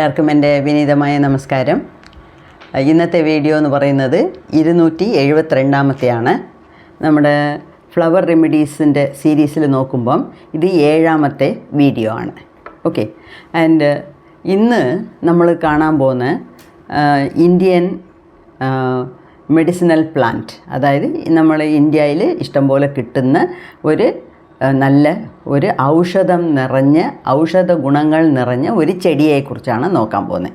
എല്ലാവർക്കും എന്റെ വിനീതമായ നമസ്കാരം. ഇന്നത്തെ വീഡിയോ എന്ന് പറയുന്നത് ഇരുന്നൂറ്റി എഴുപത്തിരണ്ടാമത്തെയാണ്. നമ്മുടെ ഫ്ലവർ റെമഡീസിന്റെ സീരീസിൽ നോക്കുമ്പം ഇത് ഏഴാമത്തെ വീഡിയോ ആണ്. ഓക്കെ. ആൻഡ് ഇന്ന് നമ്മൾ കാണാൻ പോകുന്ന ഇന്ത്യൻ മെഡിസിനൽ പ്ലാന്റ് അതായത് നമ്മൾ ഇന്ത്യയിൽ ഇഷ്ടംപോലെ കിട്ടുന്ന ഒരു നല്ല ഒരു ഔഷധം നിറഞ്ഞ ഔഷധ ഗുണങ്ങൾ നിറഞ്ഞ ഒരു ചെടിയെക്കുറിച്ചാണ് നോക്കാൻ പോകുന്നത്.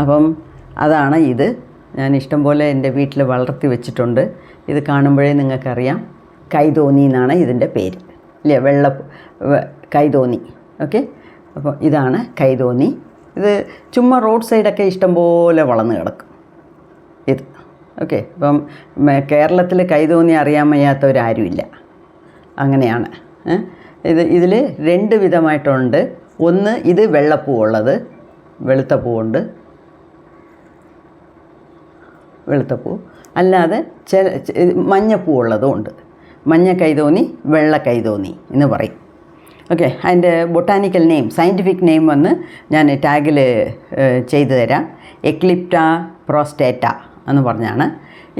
അപ്പം അതാണ് ഇത്. ഞാൻ ഇഷ്ടംപോലെ എന്റെ വീട്ടിൽ വളർത്തി വെച്ചിട്ടുണ്ട്. ഇത് കാണുമ്പോഴേ നിങ്ങൾക്കറിയാം. കൈതോന്നി എന്നാണ് ഇതിന്റെ പേര്. ഇല്ലേ? വെള്ള കൈതോന്നി. ഓക്കെ? അപ്പോൾ ഇതാണ് കൈതോന്നി. ഇത് ചുമ്മാ റോഡ് സൈഡൊക്കെ ഇഷ്ടംപോലെ വളർന്ന് കിടക്കും. ഇത്. ഓക്കെ? അപ്പം കേരളത്തിൽ കൈതോന്നി അറിയാൻ വയ്യാത്തവരാരുമില്ല. അങ്ങനെയാണ്? ഇത് ഇതിൽ രണ്ട് വിധമായിട്ടുണ്ട്. ഒന്ന് ഇത് വെള്ളപ്പൂവുള്ളത്. വെളുത്ത പൂവുണ്ട് വെളുത്തപ്പൂ. അല്ലാതെ ചില മഞ്ഞപ്പൂവുള്ളതും ഉണ്ട്. മഞ്ഞ കൈതോന്നി വെള്ള കൈതോന്നി എന്ന് പറയും. ഓക്കെ അതിന്റെ ബൊട്ടാനിക്കൽ നെയിം സയന്റിഫിക് നെയിം വന്ന് ഞാൻ ടാഗിൽ ചെയ്തു തരാം. എക്ലിപ്റ്റ പ്രോസ്റ്റേറ്റ എന്ന് പറഞ്ഞാണ്.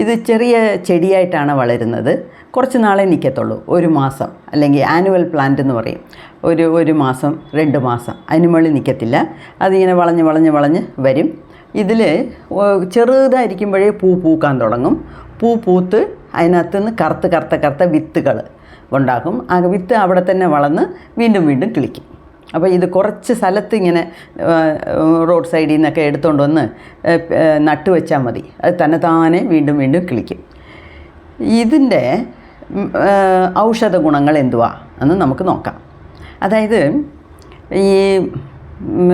ഇത് ചെറിയ ചെടിയായിട്ടാണ് വളരുന്നത്. കുറച്ച് നാളെ നിൽക്കത്തുള്ളൂ ഒരു മാസം. അല്ലെങ്കിൽ ആനുവൽ പ്ലാന്റ് എന്ന് പറയും. ഒരു ഒരു മാസം രണ്ട് മാസം. അതിന് നിൽക്കത്തില്ല അതിങ്ങനെ വളഞ്ഞ് വളഞ്ഞ് വളഞ്ഞ് വരും. ഇതിൽ ചെറുതായിരിക്കുമ്പോഴേ പൂ പൂക്കാൻ തുടങ്ങും. പൂ പൂത്ത് അതിനകത്ത് നിന്ന് കറുത്ത് കറുത്ത കറുത്ത വിത്തുകൾ ഉണ്ടാകും. ആ വിത്ത് അവിടെ തന്നെ വളർന്ന് വീണ്ടും വീണ്ടും കിളിക്കും. അപ്പോൾ ഇത് കുറച്ച് സ്ഥലത്ത് ഇങ്ങനെ റോഡ് സൈഡിൽ നിന്നൊക്കെ എടുത്തുകൊണ്ട് വന്ന് ഏ, ഏ, നട്ട് വെച്ചാൽ മതി. അത് തന്നെ താനെ വീണ്ടും വീണ്ടും കിളിക്കും. ഇതിന്റെ ഔഷധ ഗുണങ്ങൾ എന്തുവാ എന്ന് നമുക്ക് നോക്കാം. അതായത് ഈ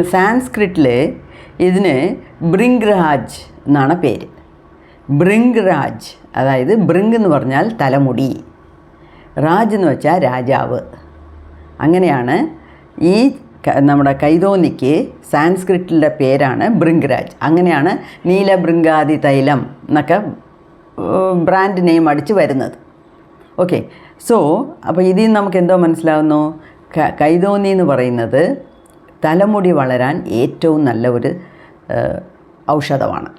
സാൻസ്ക്രിറ്റിൽ ഇതിന് ബ്രിംഗ്രാജ് എന്നാണ് പേര്. ബ്രിംഗ്രാജ് അതായത് ബ്രിങ്ക് എന്ന് പറഞ്ഞാൽ തലമുടി. രാജ് എന്ന് വെച്ചാൽ രാജാവ്. അങ്ങനെയാണ് ഈ നമ്മുടെ കൈതോന്നിക്ക് സാൻസ്ക്രിറ്റിന്റെ പേരാണ് ബ്രിംഗ്രാജ് അങ്ങനെയാണ് നീലബൃങ്കാതി തൈലം എന്നൊക്കെ ബ്രാൻഡ് നെയിം അടിച്ച് വരുന്നത്. ഓക്കെ സോ അപ്പോൾ ഇതിൽ നിന്ന് നമുക്ക് എന്തോ മനസ്സിലാവുന്നു? കൈതോന്നി എന്ന് പറയുന്നത് തലമുടി വളരാൻ ഏറ്റവും നല്ല ഒരു ഔഷധമാണ്.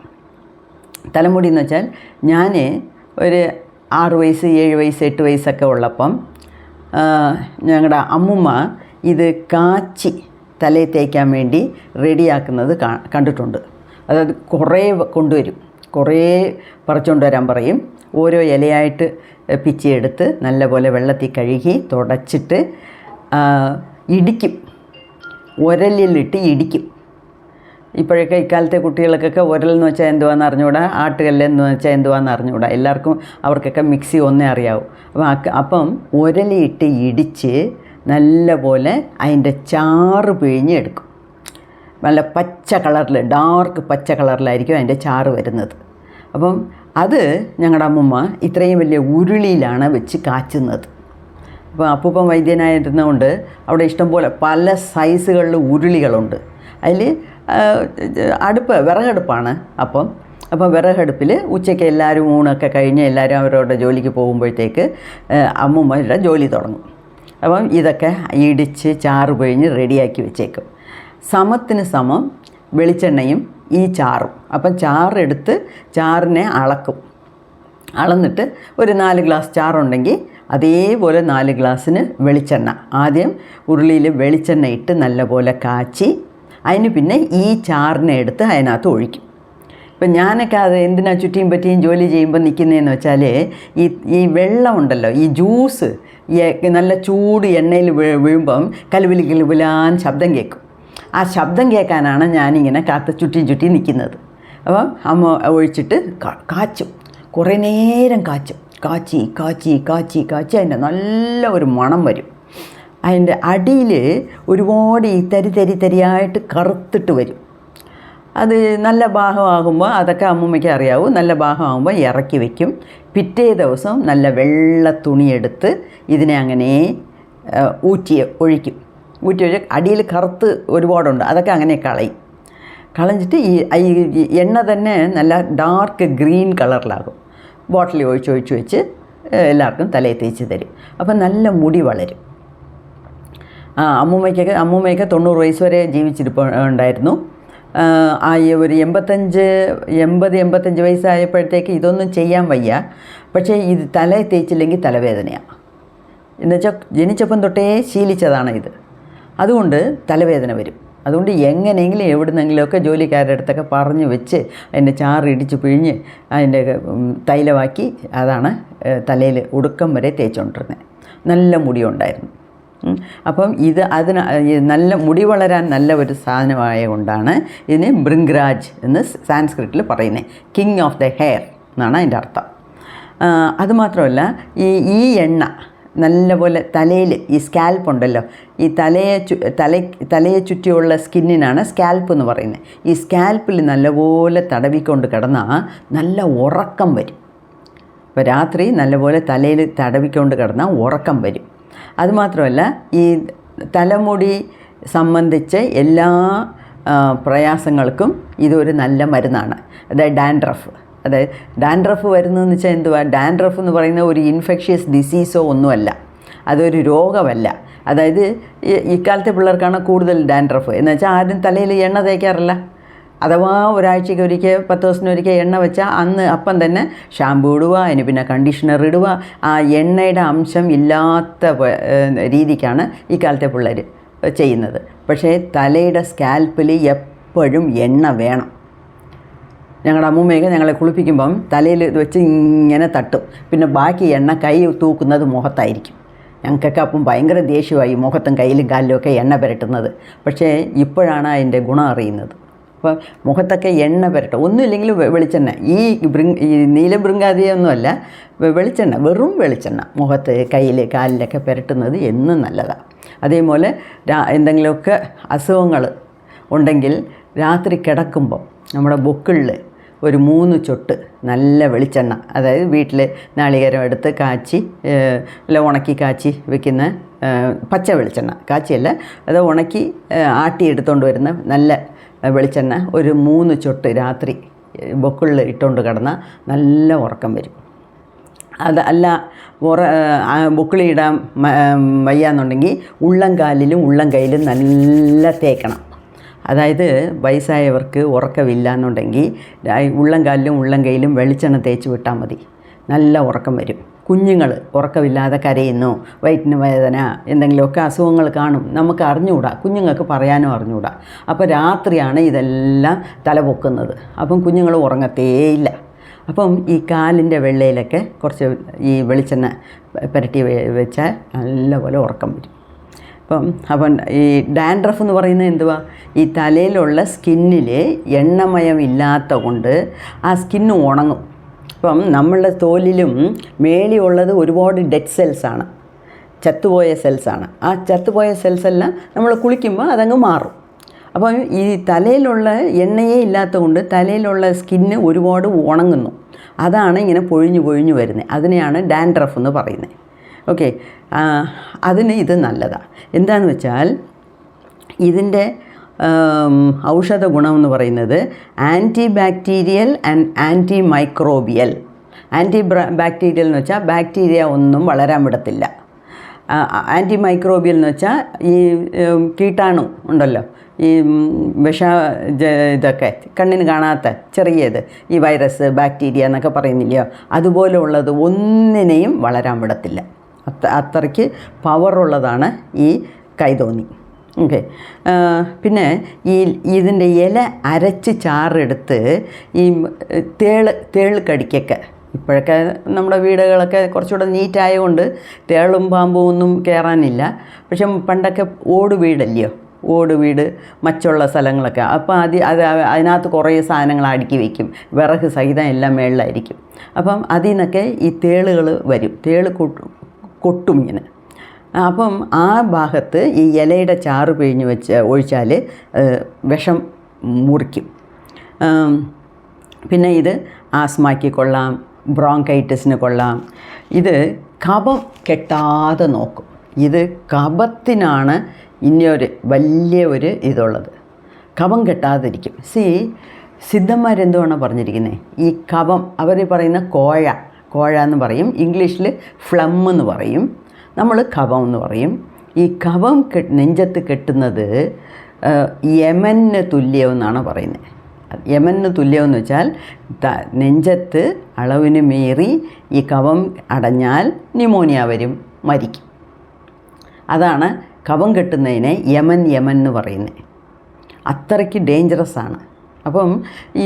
തലമുടി എന്ന് വെച്ചാൽ ഞാൻ ഒരു ആറ് വയസ്സ് ഏഴ് വയസ്സ് എട്ട് വയസ്സൊക്കെ ഉള്ളപ്പം ഞങ്ങളുടെ അമ്മുമ്മ ഇത് കാച്ചി തലയിൽ തേക്കാൻ വേണ്ടി റെഡിയാക്കുന്നത് കണ്ടിട്ടുണ്ട്. അതായത് കുറേ കൊണ്ടുവരും. കുറേ പറിച്ചുകൊണ്ട് വരാൻ പറയും. ഓരോ ഇലയായിട്ട് പിച്ചിയെടുത്ത് നല്ലപോലെ വെള്ളത്തിൽ കഴുകി തുടച്ചിട്ട് ഇടിക്കും. ഉരലിലിട്ട് ഇടിക്കും. ഇപ്പോഴൊക്കെ ഇക്കാലത്തെ കുട്ടികൾക്കൊക്കെ ഉരലെന്ന് വെച്ചാൽ എന്തുവാന്ന് അറിഞ്ഞുകൂടാ ആട്ടുകല്ലെന്ന് വെച്ചാൽ എന്തുവാന്ന് അറിഞ്ഞുകൂടാ എല്ലാവർക്കും അവർക്കൊക്കെ മിക്സി ഒന്നേ അറിയാവൂ. അപ്പം അപ്പം ഉരലിയിട്ട് ഇടിച്ച് നല്ലപോലെ അതിന്റെ ചാറ് പിഴിഞ്ഞെടുക്കും നല്ല പച്ച കളറിൽ ഡാർക്ക് പച്ച കളറിലായിരിക്കും അതിന്റെ ചാറ് വരുന്നത്. അപ്പം അത് ഞങ്ങളുടെ അമ്മുമ്മ ഇത്രയും വലിയ ഉരുളിയിലാണ് വെച്ച് കാച്ചുന്നത്. അപ്പോൾ അപ്പൂപ്പൻ വൈദ്യനായിരുന്നതുകൊണ്ട് അവിടെ ഇഷ്ടംപോലെ പല സൈസുകളിൽ ഉരുളികളുണ്ട്. അതിൽ അടുപ്പ് വിറകടുപ്പാണ് അപ്പം. അപ്പോൾ വിറകടുപ്പിൽ ഉച്ചയ്ക്ക് എല്ലാവരും ഊണൊക്കെ കഴിഞ്ഞ് എല്ലാവരും അവരവരുടെ ജോലിക്ക് പോകുമ്പോഴത്തേക്ക് അമ്മുമ്മയുടെ ജോലി തുടങ്ങും. അപ്പം ഇതൊക്കെ ഇടിച്ച് ചാറ് പിഴിഞ്ഞ് റെഡിയാക്കി വെച്ചേക്കും. സമത്തിന് സമം വെളിച്ചെണ്ണയും ഈ ചാറും. അപ്പം ചാറെടുത്ത് ചാറിനെ അളക്കും. അളന്നിട്ട് ഒരു നാല് ഗ്ലാസ് ചാറുണ്ടെങ്കിൽ അതേപോലെ നാല് ഗ്ലാസ്സിന് വെളിച്ചെണ്ണ. ആദ്യം ഉരുളിയിൽ വെളിച്ചെണ്ണ ഇട്ട് നല്ലപോലെ കാച്ചി അതിന് പിന്നെ ഈ ചാറിനെ എടുത്ത് അതിനകത്ത് ഒഴിക്കും. ഇപ്പം ഞാനൊക്കെ അത് എന്തിനാ ചുറ്റിയും പറ്റിയും ജോലി ചെയ്യുമ്പോൾ നിൽക്കുന്നതെന്ന് വെച്ചാൽ ഈ ഈ വെള്ളം ഉണ്ടല്ലോ ഈ ജ്യൂസ് നല്ല ചൂട് എണ്ണയിൽ വീഴുമ്പം കലുവിലി കലുവിലാൻ ശബ്ദം കേൾക്കും. ആ ശബ്ദം കേൾക്കാനാണ് ഞാനിങ്ങനെ കാത്ത് ചുറ്റി ചുറ്റി നിൽക്കുന്നത്. അപ്പം അമ്മ ഒഴിച്ചിട്ട് കാച്ചും. കുറേ നേരം കാച്ചും. കാച്ചി കാച്ചി കാച്ചി കാച്ചി. അതിന്റെ നല്ല ഒരു മണം വരും. അതിന്റെ അടിയിൽ ഒരുപാട് ഈ തരി തരി തരിയായിട്ട് കറുത്തിട്ട് വരും. അത് നല്ല ഭാഗമാകുമ്പോൾ അതൊക്കെ അമ്മൂമ്മയ്ക്ക് അറിയാവൂ. നല്ല ഭാഗമാകുമ്പോൾ ഇറക്കി വയ്ക്കും പിറ്റേ ദിവസം നല്ല വെള്ള തുണിയെടുത്ത് ഇതിനെ അങ്ങനെ ഊറ്റി ഒഴിക്കും. ഊറ്റി വെച്ച് അടിയിൽ കറുത്ത് ഒരുപാടുണ്ട്. അതൊക്കെ അങ്ങനെ കളയും. കളഞ്ഞിട്ട് ഈ എണ്ണ തന്നെ നല്ല ഡാർക്ക് ഗ്രീൻ കളറിലാകും ബോട്ടിൽ ഒഴിച്ച് ഒഴിച്ച് വെച്ച് എല്ലാവർക്കും തലയിൽ തേച്ച് തരും. അപ്പം നല്ല മുടി വളരും. ആ അമ്മൂമ്മയ്ക്കൊക്കെ അമ്മൂമ്മയൊക്കെ തൊണ്ണൂറ് വയസ്സ് വരെ ജീവിച്ചിരിപ്പ് ഉണ്ടായിരുന്നു ആ, ഒരു എൺപത്തഞ്ച് എൺപത് എൺപത്തഞ്ച് വയസ്സായപ്പോഴത്തേക്ക് ഇതൊന്നും ചെയ്യാൻ വയ്യ. പക്ഷേ ഇത് തലയിൽ തേച്ചില്ലെങ്കിൽ തലവേദനയാണ് എന്നുവെച്ചാൽ ജനിച്ചപ്പം തൊട്ടേ ശീലിച്ചതാണ് ഇത്. അതുകൊണ്ട് തലവേദന വരും. അതുകൊണ്ട് എങ്ങനെയെങ്കിലും എവിടുന്നെങ്കിലുമൊക്കെ ജോലിക്കാരുടെ അടുത്തൊക്കെ പറഞ്ഞു വെച്ച് അതിന്റെ ചാറ് ഇടിച്ച് പിഴിഞ്ഞ് അതിന്റെ തൈലമാക്കി അതാണ് തലയിൽ ഒടുക്കം വരെ തേച്ചുകൊണ്ടിരുന്നത്. നല്ല മുടിയുണ്ടായിരുന്നു. അപ്പം ഇത് അതിന് നല്ല മുടി വളരാൻ നല്ല ഒരു സാധനമായ കൊണ്ടാണ് ഇതിന് ബൃങ്രാജ് എന്ന് സാൻസ്ക്രിറ്റിൽ പറയുന്നത്. കിങ് ഓഫ് ദ ഹെയർ എന്നാണ് അതിന്റെ അർത്ഥം. അതുമാത്രമല്ല ഈ ഈ എണ്ണ നല്ലപോലെ തലയിൽ ഈ സ്കാൽപ്പ് ഉണ്ടല്ലോ. ഈ തലയെ തല തലയെ ചുറ്റിയുള്ള സ്കിന്നിനാണ് സ്കാൽപ്പ് എന്ന് പറയുന്നത്. ഈ സ്കാൽപ്പിൽ നല്ലപോലെ തടവിക്കൊണ്ട് കിടന്നാൽ നല്ല ഉറക്കം വരും. അപ്പോൾ രാത്രി നല്ലപോലെ തലയിൽ തടവിക്കൊണ്ട് കിടന്നാൽ ഉറക്കം വരും. അതുമാത്രമല്ല ഈ തലമുടി സംബന്ധിച്ച് എല്ലാ പ്രയാസങ്ങൾക്കും ഇതൊരു നല്ല മരുന്നാണ്. അതായത് ഡാൻഡ്രഫ്. അതായത് ഡാൻഡ്രഫ് വരുന്നതെന്ന് വെച്ചാൽ എന്തുവാ? ഡാൻഡ്രഫ് എന്ന് പറയുന്ന ഒരു ഇൻഫെക്ഷ്യസ് ഡിസീസോ ഒന്നുമല്ല. അതൊരു രോഗമല്ല. അതായത് ഇക്കാലത്തെ പിള്ളേർക്കാണ് കൂടുതൽ ഡാൻഡ്രഫ്. എന്ന് വെച്ചാൽ ആരും തലയിൽ എണ്ണ തേക്കാറില്ല. അഥവാ ഒരാഴ്ചയ്ക്ക് ഒരിക്കൽ പത്ത് ദിവസത്തിന് ഒരിക്കൽ എണ്ണ വെച്ചാൽ അന്ന് അപ്പം തന്നെ ഷാമ്പു ഇടുക അതിന് പിന്നെ കണ്ടീഷണർ ഇടുക ആ എണ്ണയുടെ അംശം ഇല്ലാത്ത രീതിക്കാണ് ഇക്കാലത്തെ കാലത്തെ പിള്ളേർ ചെയ്യുന്നത്. പക്ഷേ തലയുടെ സ്കാൽപ്പിൽ എപ്പോഴും എണ്ണ വേണം. ഞങ്ങളുടെ അമ്മൂമ്മയൊക്കെ ഞങ്ങളെ കുളിപ്പിക്കുമ്പം തലയിൽ ഇത് വെച്ച് ഇങ്ങനെ തട്ടും. പിന്നെ ബാക്കി എണ്ണ കൈ തൂക്കുന്നത് മുഖത്തായിരിക്കും. ഞങ്ങൾക്കൊക്കെ അപ്പം ഭയങ്കര ദേഷ്യമായി മുഖത്തും കയ്യിലും കാലിലും ഒക്കെ എണ്ണ പുരട്ടുന്നത്. പക്ഷേ ഇപ്പോഴാണ് അതിന്റെ ഗുണം അറിയുന്നത്. അപ്പോൾ മുഖത്തൊക്കെ എണ്ണ പുരട്ടും. ഒന്നുമില്ലെങ്കിൽ വെളിച്ചെണ്ണ. ഈ ബൃങ് ഈ നീല ബൃങ്കാതിയൊന്നുമല്ല വെളിച്ചെണ്ണ വെറും വെളിച്ചെണ്ണ മുഖത്ത് കയ്യിൽ കാലിലൊക്കെ പുരട്ടുന്നത് എന്നും നല്ലതാണ് അതേപോലെ രാ- എന്തെങ്കിലുമൊക്കെ അസുഖങ്ങൾ ഉണ്ടെങ്കിൽ രാത്രി കിടക്കുമ്പോൾ നമ്മുടെ ബൊക്കിളിൽ ഒരു മൂന്ന് ചൊട്ട് നല്ല വെളിച്ചെണ്ണ അതായത് വീട്ടിൽ നാളികേരം എടുത്ത് കാച്ചി അല്ല ഉണക്കി കാച്ചി വെക്കുന്ന പച്ച വെളിച്ചെണ്ണ. കാച്ചിയല്ല അത് ഉണക്കി ആട്ടി എടുത്തുകൊണ്ട് വരുന്ന നല്ല വെളിച്ചെണ്ണ ഒരു മൂന്ന് ചൊട്ട് രാത്രി ബൊക്കിളിൽ ഇട്ടുകൊണ്ട് കിടന്നാൽ നല്ല ഉറക്കം വരും. അത് അല്ല ഉറ ബൊക്കിളിയിടാൻ വയ്യാന്നുണ്ടെങ്കിൽ ഉള്ളം കാലിലും ഉള്ളം കയ്യിലും നല്ല തേക്കണം. അതായത് വയസ്സായവർക്ക് ഉറക്കമില്ല എന്നുണ്ടെങ്കിൽ ഉള്ളം കാലിലും ഉള്ളം കയ്യിലും വെളിച്ചെണ്ണ തേച്ച് വിട്ടാൽ മതി. നല്ല ഉറക്കം വരും. കുഞ്ഞുങ്ങൾ ഉറക്കമില്ലാതെ കരയുന്നു വയറ്റിന് വേദന എന്തെങ്കിലുമൊക്കെ അസുഖങ്ങൾ കാണും. നമുക്ക് അറിഞ്ഞുകൂടാ കുഞ്ഞുങ്ങൾക്ക് പറയാനും അറിഞ്ഞുകൂടാ. അപ്പോൾ രാത്രിയാണ് ഇതെല്ലാം തലപൊക്കുന്നത്. അപ്പം കുഞ്ഞുങ്ങൾ ഉറങ്ങത്തേയില്ല അപ്പം ഈ കാലിന്റെ വെള്ളയിലൊക്കെ കുറച്ച് ഈ വെളിച്ചെണ്ണ പുരട്ടി വെച്ചാൽ നല്ലപോലെ ഉറക്കം വരും. അപ്പം അപ്പം ഈ ഡാൻഡ്രഫ് എന്ന് പറയുന്നത് എന്തുവാ? ഈ തലയിലുള്ള സ്കിന്നിൽ എണ്ണമയം ഇല്ലാത്ത കൊണ്ട് ആ സ്കിന്ന് ഉണങ്ങും. ഇപ്പം നമ്മളുടെ തോലിലും മേളിയുള്ളത് ഒരുപാട് ഡെഡ് സെൽസാണ് ചത്തുപോയ സെൽസാണ് ആ ചത്തുപോയ സെൽസ് എല്ലാം നമ്മൾ കുളിക്കുമ്പോൾ അതങ്ങ് മാറും. അപ്പം ഈ തലയിലുള്ള എണ്ണയേ ഇല്ലാത്ത കൊണ്ട് തലയിലുള്ള സ്കിന്ന് ഒരുപാട് ഉണങ്ങുന്നു. അതാണ് ഇങ്ങനെ പൊഴിഞ്ഞു പൊഴിഞ്ഞു വരുന്നത്. അതിനെയാണ് ഡാൻഡ്രഫ് എന്ന് പറയുന്നത്. ഓക്കെ അതിന് ഇത് നല്ലതാണ് എന്താണെന്ന് വെച്ചാൽ ഇതിന്റെ ഔഷധ ഗുണമെന്ന് പറയുന്നത് antibacterial and antimicrobial antibacterial എന്ന് വെച്ചാൽ ബാക്ടീരിയ ഒന്നും വളരാൻ വിടത്തില്ല. ആന്റി മൈക്രോബിയൽ എന്ന് വെച്ചാൽ ഈ കീട്ടാണു ഉണ്ടല്ലോ. ഈ വിഷ ഇതൊക്കെ കണ്ണിന് കാണാത്ത ചെറിയത് ഈ വൈറസ് ബാക്ടീരിയ എന്നൊക്കെ പറയുന്നില്ലയോ? അതുപോലെയുള്ളത് ഒന്നിനെയും വളരാൻ വിടത്തില്ല. അത്രയ്ക്ക് പവറുള്ളതാണ് ഈ കൈതോന്നി. ഓക്കെ പിന്നെ ഈ ഇതിന്റെ ഇല അരച്ച് ചാറെടുത്ത് ഈ തേൾ തേൾ കടിക്കൊക്കെ. ഇപ്പോഴൊക്കെ നമ്മുടെ വീടുകളൊക്കെ കുറച്ചുകൂടെ നീറ്റായതുകൊണ്ട് തേളും പാമ്പും ഒന്നും കയറാനില്ല പക്ഷെ പണ്ടൊക്കെ ഓട് വീടല്ലയോ? ഓട് വീട് മറ്റുള്ള സ്ഥലങ്ങളൊക്കെ. അപ്പോൾ അത് അത് അതിനകത്ത് കുറേ സാധനങ്ങൾ അടുക്കി വയ്ക്കും വിറക് സഹിതം എല്ലാം മേളിലായിരിക്കും. അപ്പം അതിൽ നിന്നൊക്കെ ഈ തേളുകൾ വരും. തേൾ കൊട്ടും ഇങ്ങനെ. അപ്പം ആ ഭാഗത്ത് ഈ ഇലയുടെ ചാറ് പിഴിഞ്ഞ് വെച്ച് ഒഴിച്ചാൽ വിഷം മുറിക്കും. പിന്നെ ഇത് ആസ്മാക്കി കൊള്ളാം ബ്രോങ്കൈറ്റിസിന് കൊള്ളാം. ഇത് കഫം കെട്ടാതെ നോക്കും. ഇത് കഫത്തിനാണ് ഇനിയൊരു വലിയ ഒരു ഇതുള്ളത്. കഫം കെട്ടാതിരിക്കും. സി സിദ്ധന്മാരെന്തുവാണ് പറഞ്ഞിരിക്കുന്നത് ഈ കഫം അവർ പറയുന്ന കോഴ. കോഴ എന്ന് പറയും. ഇംഗ്ലീഷിൽ ഫ്ലം എന്ന് പറയും. നമ്മൾ കവം എന്ന് പറയും. ഈ കവം കെട്ട് നെഞ്ചത്ത് കെട്ടുന്നത് യമന് തുല്യമെന്നാണ് പറയുന്നത് യമന് തുല്യമെന്ന് വെച്ചാൽ നെഞ്ചത്ത് അളവിന് മീറി ഈ കവം അടഞ്ഞാൽ ന്യൂമോണിയ വരും മരിക്കും. അതാണ് കവം കെട്ടുന്നതിനെ യമൻ യമൻ എന്ന് പറയുന്നത് അത്രയ്ക്ക് ഡേഞ്ചറസ് ആണ്. അപ്പം ഈ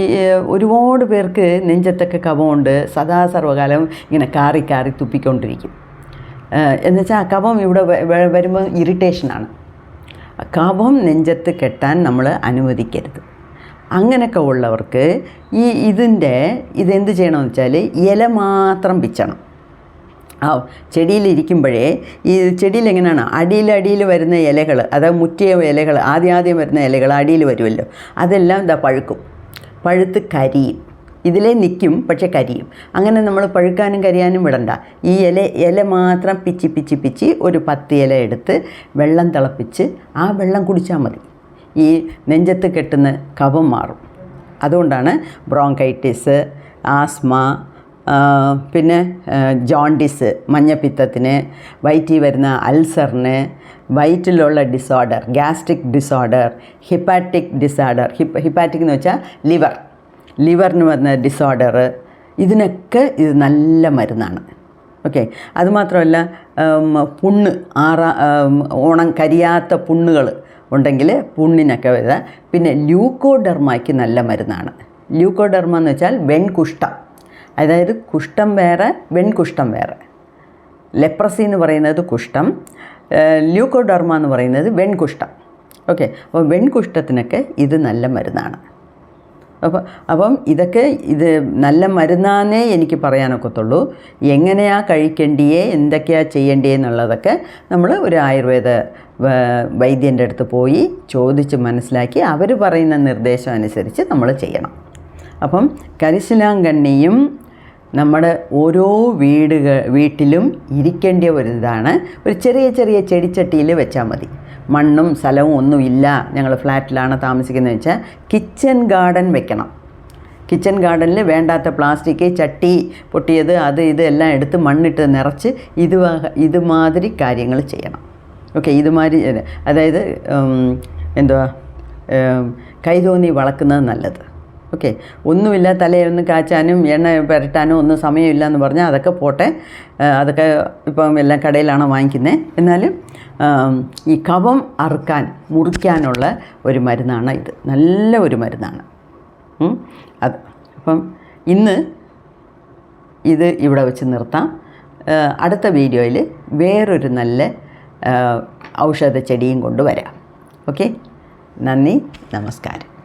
ഒരുപാട് പേർക്ക് നെഞ്ചത്തൊക്കെ കഫമുണ്ട് സദാ സർവകാലം ഇങ്ങനെ കാറി കാറി തുപ്പിക്കൊണ്ടിരിക്കും. എന്നുവെച്ചാൽ കഫം ഇവിടെ വരുമ്പോൾ ഇറിറ്റേഷനാണ്. കഫം നെഞ്ചത്ത് കെട്ടാൻ നമ്മൾ അനുവദിക്കരുത്. അങ്ങനെയൊക്കെ ഉള്ളവർക്ക് ഈ ഇതിന്റെ ഇതെന്ത് ചെയ്യണമെന്ന് വെച്ചാൽ ഇല മാത്രം പിച്ചണം. ആ ചെടിയിലിരിക്കുമ്പോഴേ ഈ ചെടിയിൽ എങ്ങനെയാണ് അടിയിൽ അടിയിൽ വരുന്ന ഇലകൾ അതായത് മുറ്റിയ ഇലകൾ ആദ്യം ആദ്യം വരുന്ന ഇലകൾ അടിയിൽ വരുമല്ലോ. അതെല്ലാം ഇതാ പഴുക്കും. പഴുത്ത് കരിയും. ഇതിലേ നിൽക്കും പക്ഷെ കരിയും. അങ്ങനെ നമ്മൾ പഴുക്കാനും കരിയാനും വിടണ്ട. ഈ ഇല ഇല മാത്രം പിച്ചി പിച്ചി പിച്ചി ഒരു പത്ത് ഇല എടുത്ത് വെള്ളം തിളപ്പിച്ച് ആ വെള്ളം കുടിച്ചാൽ മതി. ഈ നെഞ്ചത്ത് കെട്ടുന്ന കഫം മാറും. അതുകൊണ്ടാണ് ബ്രോങ്കൈറ്റിസ് ആസ്മ പിന്നെ ജോണ്ടിസ് മഞ്ഞപ്പിത്തത്തിന് വയറ്റിൽ വരുന്ന അൾസറിന് വയറ്റിലുള്ള disorder gastric disorder hepatic disorder hep hepatic എന്ന് വെച്ചാൽ ലിവർ ലിവറിന് വരുന്ന ഡിസോർഡർ ഇതിനൊക്കെ ഇത് നല്ല മരുന്നാണ്. ഓക്കെ അതുമാത്രമല്ല പുണ്ണ് ആറ ഓണം കരിയാത്ത പുണ്ണുകൾ ഉണ്ടെങ്കിൽ പുണ്ണിനൊക്കെ വരുക പിന്നെ ല്യൂക്കോഡെർമയ്ക്ക് നല്ല മരുന്നാണ്. ല്യൂക്കോഡെർമ എന്ന് വെച്ചാൽ വെൺകുഷ്ഠം. അതായത് കുഷ്ഠം വേറെ വെൺകുഷ്ഠം വേറെ. ലെപ്രസി എന്ന് പറയുന്നത് കുഷ്ഠം ല്യൂക്കോഡർമ എന്ന് പറയുന്നത് വെൺകുഷ്ഠം. ഓക്കെ അപ്പോൾ വെൺകുഷ്ഠത്തിനൊക്കെ ഇത് നല്ല മരുന്നാണ്. അപ്പോൾ അപ്പം ഇതൊക്കെ ഇത് നല്ല മരുന്നാന്നേ എനിക്ക് പറയാനൊക്കത്തുള്ളൂ. എങ്ങനെയാ കഴിക്കേണ്ടിയേ എന്തൊക്കെയാ ചെയ്യേണ്ടിയേ എന്നുള്ളതൊക്കെ നമ്മൾ ഒരു ആയുർവേദ വൈദ്യന്റെ അടുത്ത് പോയി ചോദിച്ച് മനസ്സിലാക്കി അവർ പറയുന്ന നിർദ്ദേശം അനുസരിച്ച് നമ്മൾ ചെയ്യണം. അപ്പം കരിശിലാങ്കണ്ണിയും നമ്മുടെ ഓരോ വീടുകൾ വീട്ടിലും ഇരിക്കേണ്ട ഒരു ഇതാണ്. ഒരു ചെറിയ ചെറിയ ചെടിച്ചട്ടിയിൽ വെച്ചാൽ മതി. മണ്ണും സ്ഥലവും ഒന്നും ഇല്ല. ഞങ്ങൾ ഫ്ലാറ്റിലാണ് താമസിക്കുന്നത് വെച്ചാൽ കിച്ചൺ ഗാർഡൻ വെക്കണം. കിച്ചൺ ഗാർഡനിൽ വേണ്ടാത്ത പ്ലാസ്റ്റിക് ചട്ടി പൊട്ടിയത് അത് ഇത് എല്ലാം എടുത്ത് മണ്ണിട്ട് നിറച്ച് ഇത് ഇതുമാതിരി കാര്യങ്ങൾ ചെയ്യണം. ഓക്കെ ഇതുമാതിരി അതായത് എന്തുവാ കൈതോന്നി വളക്കുന്നത് നല്ലത്. ഓക്കെ. ഒന്നുമില്ല തലയൊന്ന് കാച്ചാനും എണ്ണ പുരട്ടാനും ഒന്നും സമയമില്ല എന്ന് പറഞ്ഞാൽ അതൊക്കെ പോട്ടെ. അതൊക്കെ ഇപ്പം എല്ലാം കടയിലാണ് വാങ്ങിക്കുന്നത് എന്നാലും ഈ കഫം അറുക്കാൻ മുറിക്കാനുള്ള ഒരു മരുന്നാണ് ഇത്. നല്ല ഒരു മരുന്നാണ്. അത് അപ്പം ഇന്ന് ഇത് ഇവിടെ വെച്ച് നിർത്താം. അടുത്ത വീഡിയോയിൽ വേറൊരു നല്ല ഔഷധ ചെടിയും കൊണ്ടുവരാം. ഓക്കെ? നന്ദി നമസ്കാരം.